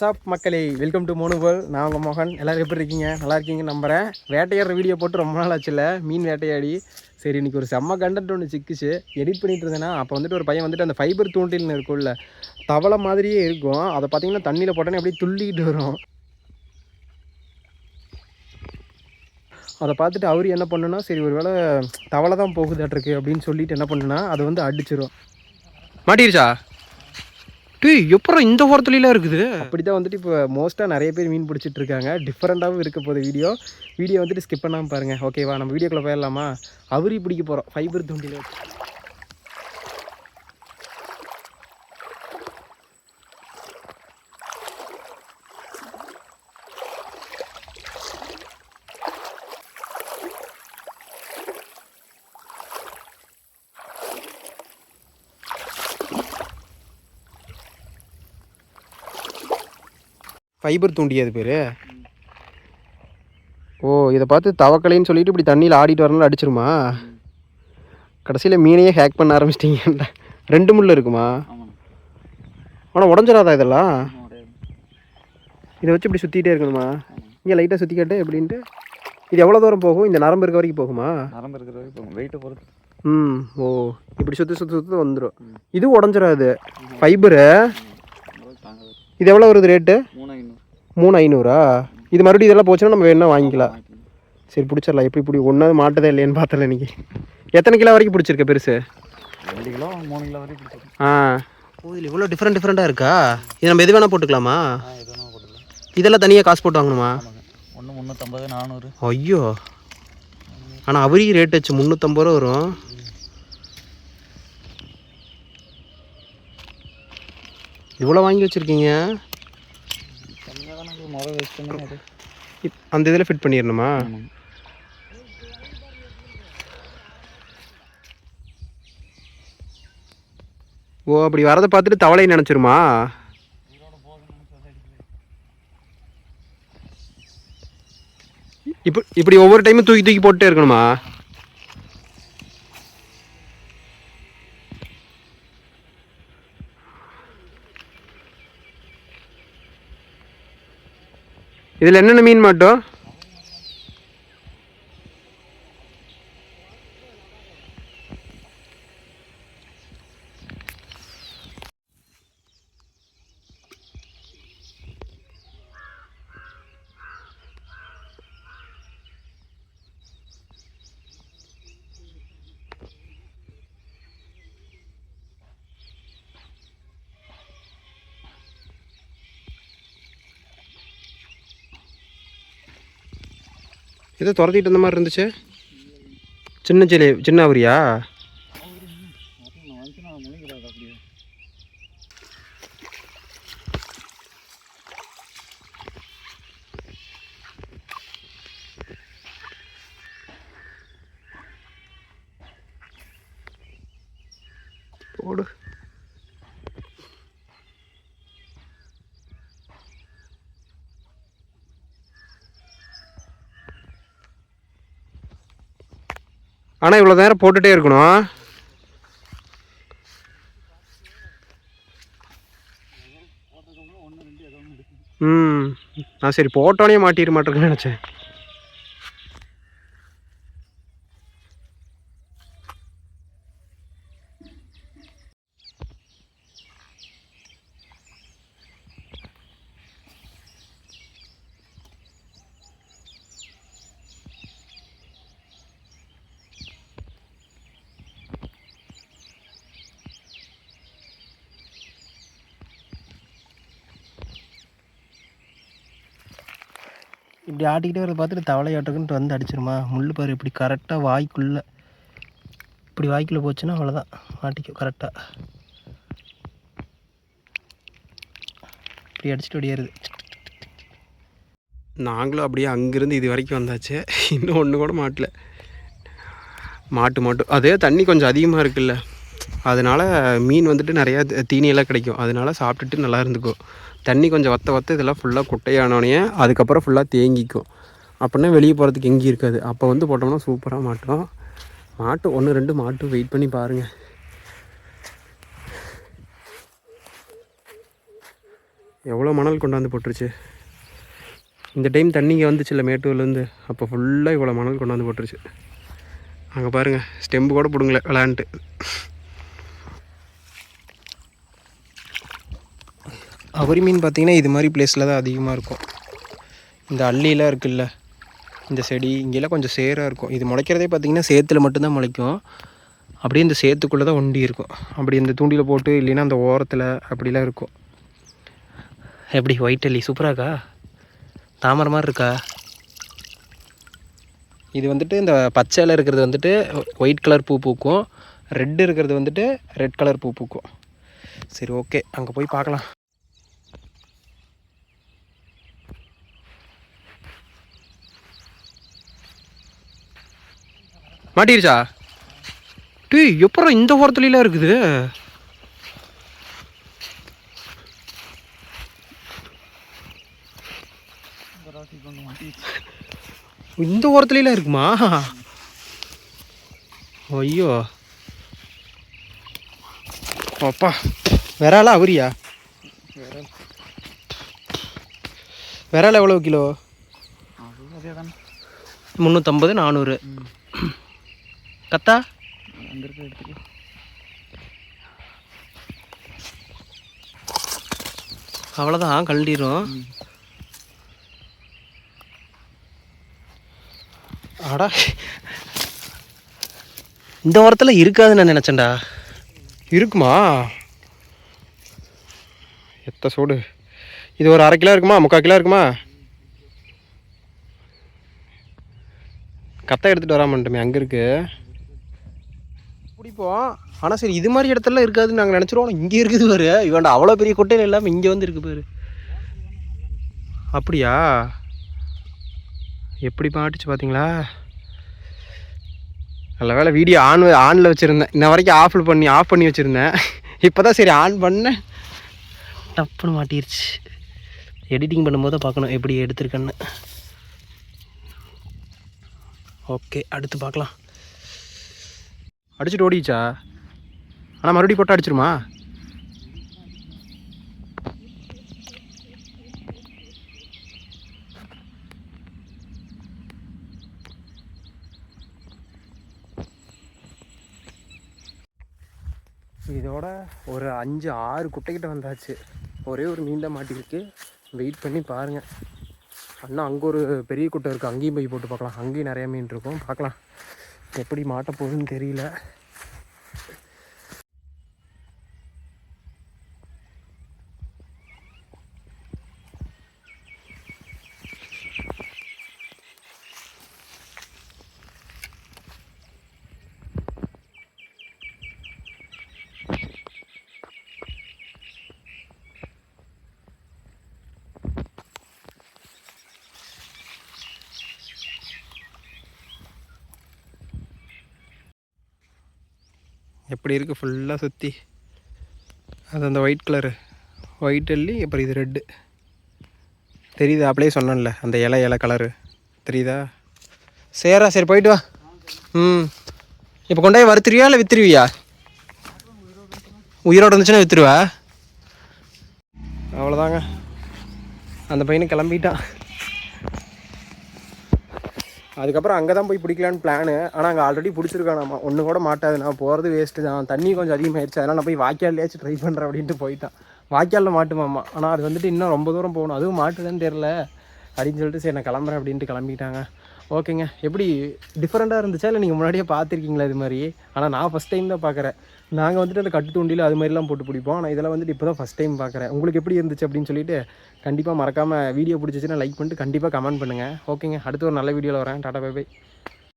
சாப் மக்களே? Welcome to மோனுபல் நான் உங்கள் மோகன். எல்லோரும் எப்படி இருக்கீங்க? நல்லா இருக்கீங்க நம்புகிறேன் வேட்டையாடுற வீடியோ போட்டு ரொம்ப நாள் ஆச்சுல மீன் வேட்டையாடி. சரி இன்னைக்கு ஒரு செம்ம கண்டென்ட் ஒன்று சிக்கிச்சு. எடிட் பண்ணிட்டு இருந்தேன்னா அப்போ வந்துட்டு ஒரு பையன் வந்துட்டு அந்த ஃபைபர் தூண்டில்னு இருக்கும்ல தவளை மாதிரியே இருக்கும். அதை பார்த்தீங்கன்னா தண்ணியில் போட்டோன்னே அப்படியே துள்ளிக்கிட்டு வரும். அதை பார்த்துட்டு அவர் என்ன பண்ணுன்னா சரி ஒரு வேளை தவளை தான் போகுதாட்டிருக்கு அப்படின்னு சொல்லிட்டு என்ன பண்ணுன்னா அதை வந்து அடிச்சிடும் மாட்டிருச்சா டேய் எப்பறம் இந்த ஓரத்துலலாம் இருக்குது? அப்படி தான் வந்துட்டு இப்போ மோஸ்ட்டாக நிறைய பேர் மீன் பிடிச்சிட்டு இருக்காங்க. டிஃப்ரெண்ட்டாகவும் இருக்க போகுது வீடியோ வீடியோ வந்துட்டு ஸ்கிப் பண்ணாமல் பாருங்கள் ஓகேவா நம்ம வீடியோக்குள்ளே போயிடலாமா? அவரி பிடிக்க போகிறோம் ஃபைபர் தூண்டில் ஃபைபர் தூண்டி அது பேர். ஓ இதை பார்த்து தவக்கலைன்னு சொல்லிட்டு இப்படி தண்ணியில் ஆடிட்டு வரனால அடிச்சிருமா? கடைசியில் மீனையே ஹேக் பண்ண ஆரம்பிச்சிட்டிங்க ரெண்டு முள் இருக்குமா? ஆனால் உடஞ்சிடாதா இதெல்லாம். இதை வச்சு இப்படி சுற்றிட்டே இருக்கணுமா? இங்கே லைட்டாக சுற்றி கேட்டு எப்படின்ட்டு. இது எவ்வளோ தூரம் போகும்? இந்த நரம்பு இருக்க வரைக்கும் போகுமா? நரம்பு இருக்கிற வரைக்கும் போகும். வெயிட்டை பொறுத்து. ம் ஓ இப்படி சுற்றி சுற்றி சுற்றி வந்துடும் இது உடஞ்சிடாது ஃபைபரு இது எவ்வளோ வருது ரேட்டு மூணு மூணு ஐநூறா? இது மறுபடியும் இதெல்லாம் போச்சுன்னா நம்ம வேணா வாங்கிக்கலாம். சரி பிடிச்சிடலாம். எப்படி பிடி ஒன்றாவது மாட்டதே இல்லையான்னு பார்த்தல இன்னைக்கு. எத்தனை கிலோ வரைக்கும் பிடிச்சிருக்க பெருசு? ரெண்டு கிலோ மூணு கிலோ வரைக்கும் ஆ. இதில் இவ்வளோ டிஃப்ரெண்ட் டிஃப்ரெண்ட்டாக இருக்கா? இது நம்ம எது வேணால் போட்டுக்கலாமா? இதெல்லாம் தனியாக காசு போட்டு வாங்கணுமா? ஒன்று முந்நூற்றம்பது நானூறு. ஐயோ. ஆனால் அவரி ரேட் வச்சு முந்நூற்றம்பது ரூபா வரும். இவ்வளோ வாங்கி வச்சுருக்கீங்க? முறை வேஸ்ட் பண்ணி அது. அந்த இதில் ஃபிட் பண்ணிடணுமா? ஓ அப்படி வரதை பார்த்துட்டு தவளை நினச்சிருமா? இப்போ இப்படி ஒவ்வொரு டைமும் தூக்கி தூக்கி போட்டுட்டே இருக்கணுமா? இதில் என்னென்ன மீன் மாட்டோம்? ஏதோ துரத்திட்டு இருந்த மாதிரி இருந்துச்சு. சின்ன சிலை சின்ன அவரியா? போடு. ஆனால் இவ்வளோ நேரம் போட்டுட்டே இருக்கணும். ம். நான் சரி போட்டோனே மாட்டிட மாட்டேன்னு நினச்சேன். இப்படி ஆட்டிக்கிட்டே வரத பார்த்துட்டு தவளையாட்டுக்குன்ட்டு வந்து அடிச்சிருமா? முள் பாரு இப்படி கரெக்டாக வாய்க்குள்ளே. இப்படி வாய்க்குள்ளே போச்சுன்னா அவ்வளோதான் மாட்டிக்கும் கரெக்டாக இப்படி அடிச்சுட்டு ஓடியாருது நாங்களும் அப்படியே அங்கேருந்து இது வரைக்கும் வந்தாச்சு. இன்னும் ஒன்று கூட மாட்டல. மாட்டு மாட்டு. அதே தண்ணி கொஞ்சம் அதிகமாக இருக்குல்ல. அதனால் மீன் வந்துட்டு நிறையா தீனியெல்லாம் கிடைக்கும். அதனால சாப்பிட்டுட்டு நல்லா இருந்துக்கும் தண்ணி கொஞ்சம் வத்த வத்த இதெல்லாம் ஃபுல்லாக குட்டையானோடனே அதுக்கப்புறம் ஃபுல்லாக தேங்கிக்கும். அப்படின்னா வெளியே போகிறதுக்கு எங்கேயும் இருக்காது. அப்போ வந்து போட்டோம்னா சூப்பராக மாட்டோம். மாட்டு ஒன்று ரெண்டு மாட்டு வெயிட் பண்ணி பாருங்கள் எவ்வளோ மணல் கொண்டாந்து போட்டுருச்சு. இந்த டைம் தண்ணிங்க வந்துச்சுல்ல மேட்டூர்லேருந்து. அப்போ ஃபுல்லாக இவ்வளோ மணல் கொண்டாந்து போட்டுருச்சு. அங்கே பாருங்கள் ஸ்டெம்பு கூட பிடுங்கல விளாண்டுட்டு அவரி மீன் பார்த்தீங்கன்னா இது மாதிரி பிளேஸில் தான் அதிகமாக இருக்கும். இந்த அள்ளிலாம் இருக்குல்ல இந்த செடி இங்கெல்லாம் கொஞ்சம் சேராக இருக்கும். இது முளைக்கிறதே பார்த்தீங்கன்னா சேத்துல மட்டும்தான் முளைக்கும். அப்படியே இந்த சேத்துக்குள்ளே தான் ஒண்டி இருக்கும். அப்படி இந்த தூண்டியில் போட்டு இல்லைன்னா அந்த ஓரத்தில் அப்படிலாம் இருக்கும். எப்படி ஒயிட் அள்ளி சூப்பராக இருக்கா? தாமரை மாதிரி இருக்கா? இது வந்துட்டு இந்த பச்சையில் இருக்கிறது வந்துட்டு ஒயிட் கலர் பூ பூக்கும். ரெட் இருக்கிறது வந்துட்டு ரெட் கலர் பூ பூக்கும். சரி ஓகே அங்கே போய் பார்க்கலாம். மாட்டிருச்சா? டேய் எப்பறம் இந்த ஓரத்துலலாம் இருக்குது? இந்த ஓரத்துலலாம் இருக்குமா? ஐயோ. அப்பா விராலா அவரியா? விரால் எவ்வளோ கிலோ? முந்நூற்றம்பது நானூறு. கத்தா. அங்கே இருக்க அவ்வளோதான் கழண்டிரும். அடா. இந்த வாரத்தில் இருக்காதுன்னு நான் நினச்சேன்டா. இருக்குமா? எத்த சோடு. இது ஒரு அரை கிலோ இருக்குமா? முக்கால் கிலோ இருக்குமா? கத்தை எடுத்துகிட்டு வராமன்ட்டுமே அங்கே இருக்குது பிடிப்போம். ஆனால் சரி இது மாதிரி இடத்துல இருக்காதுன்னு நாங்கள் நினச்சிருவோம். இங்கே இருக்குது பாரு. இவன்டா அவ்வளோ பெரிய கொட்டையில் இல்லாமல் இங்கே வந்து இருக்கு பாரு. அப்படியா? எப்படி மாட்டுச்சு பார்த்தீங்களா நல்ல வேலை வீடியோ ஆன் ஆனில் வச்சுருந்தேன். இன்ன வரைக்கும் ஆஃபில் பண்ணி ஆஃப் பண்ணி வச்சுருந்தேன். இப்போ தான் சரி ஆன் பண்ணேன். டப்புன்னு மாட்டிருச்சு. எடிட்டிங் பண்ணும்போது பார்க்கணும் எப்படி எடுத்திருக்கேன்னு. ஓகே அடுத்து பார்க்கலாம். அடிச்சுட்டு ஓடிச்சா ஆனால் மறுபடியும் போட்டு அடிச்சிருமா? இதோட ஒரு அஞ்சு ஆறு குட்டைக்கிட்ட வந்தாச்சு. ஒரே ஒரு மீன் தான் மாட்டிருக்கு வெயிட் பண்ணி பாருங்கள் அண்ணா அங்கே ஒரு பெரிய குட்டை இருக்குது அங்கேயும் போய் போட்டு பார்க்கலாம். அங்கேயும் நிறையா மீன் இருக்கும். பார்க்கலாம். எப்படி மாட்ட போகுதுன்னு தெரியல. எப்படி இருக்குது ஃபுல்லாக சுற்றி அது அந்த ஒயிட் கலரு ஒயிட் அள்ளி அப்புறம் இது ரெட்டு தெரியுதா அப்படியே சொன்னேன்ல அந்த இலை இலை கலரு தெரியுதா? சேரா சரி போயிட்டு வா. ம். இப்போ கொண்டு போய் வறுத்துருவியா இல்லை விற்றுருவியா உயிரோடு இருந்துச்சுன்னா விற்றுருவா அவ்வளோதாங்க அந்த பையனை கிளம்பிட்டான். அதுக்கப்புறம் அங்கே தான் போய் பிடிக்கலான்னு பிளானு ஆனால் அங்கே ஆல்ரெடி பிடிச்சிருக்கான் நம்ம ஒன்று கூட மாட்டாது. நான் போகிறது வேஸ்ட்டு தான். தண்ணி கொஞ்சம் அதிகமாகிடுச்சு அதனால் நான் போய் வாய்க்கால்லையாச்சும் ட்ரை பண்ணுறேன் அப்படின்ட்டு போயிட்டான். வாய்க்காலில் மாட்டுமாம்மா ஆனால் அது வந்துட்டு இன்னும் ரொம்ப தூரம் போகணும். அதுவும் மாட்டுதுன்னு தெரில அப்படின்னு சொல்லிட்டு சரி நான் கிளம்புறேன் அப்படின்ட்டு கிளம்பிட்டாங்க. ஓகேங்க. எப்படி டிஃப்ரெண்ட்டாக இருந்துச்சா? இல்லை நீங்கள் முன்னாடியே பார்த்துருக்கீங்களா இது மாதிரி? ஆனால் நான் ஃபஸ்ட் டைம் தான் பார்க்குறேன். நாங்கள் வந்துட்டு அந்த கட்டு தூண்டியில் அது மாதிரிலாம் போட்டு பிடிப்போம். ஆனால் இதெல்லாம் வந்துட்டு இப்போ தான் ஃபஸ்ட் டைம் பார்க்குறேன். உங்களுக்கு எப்படி இருந்துச்சு அப்படின்னு சொல்லிட்டு கண்டிப்பாக மறக்காமல் வீடியோ பிடிச்சிச்சுன்னா லைக் பண்ணிட்டு கண்டிப்பாக கமெண்ட் பண்ணுங்கள் ஓகேங்க. அடுத்து ஒரு நல்ல வீடியோவில் வரேன். Tata bye by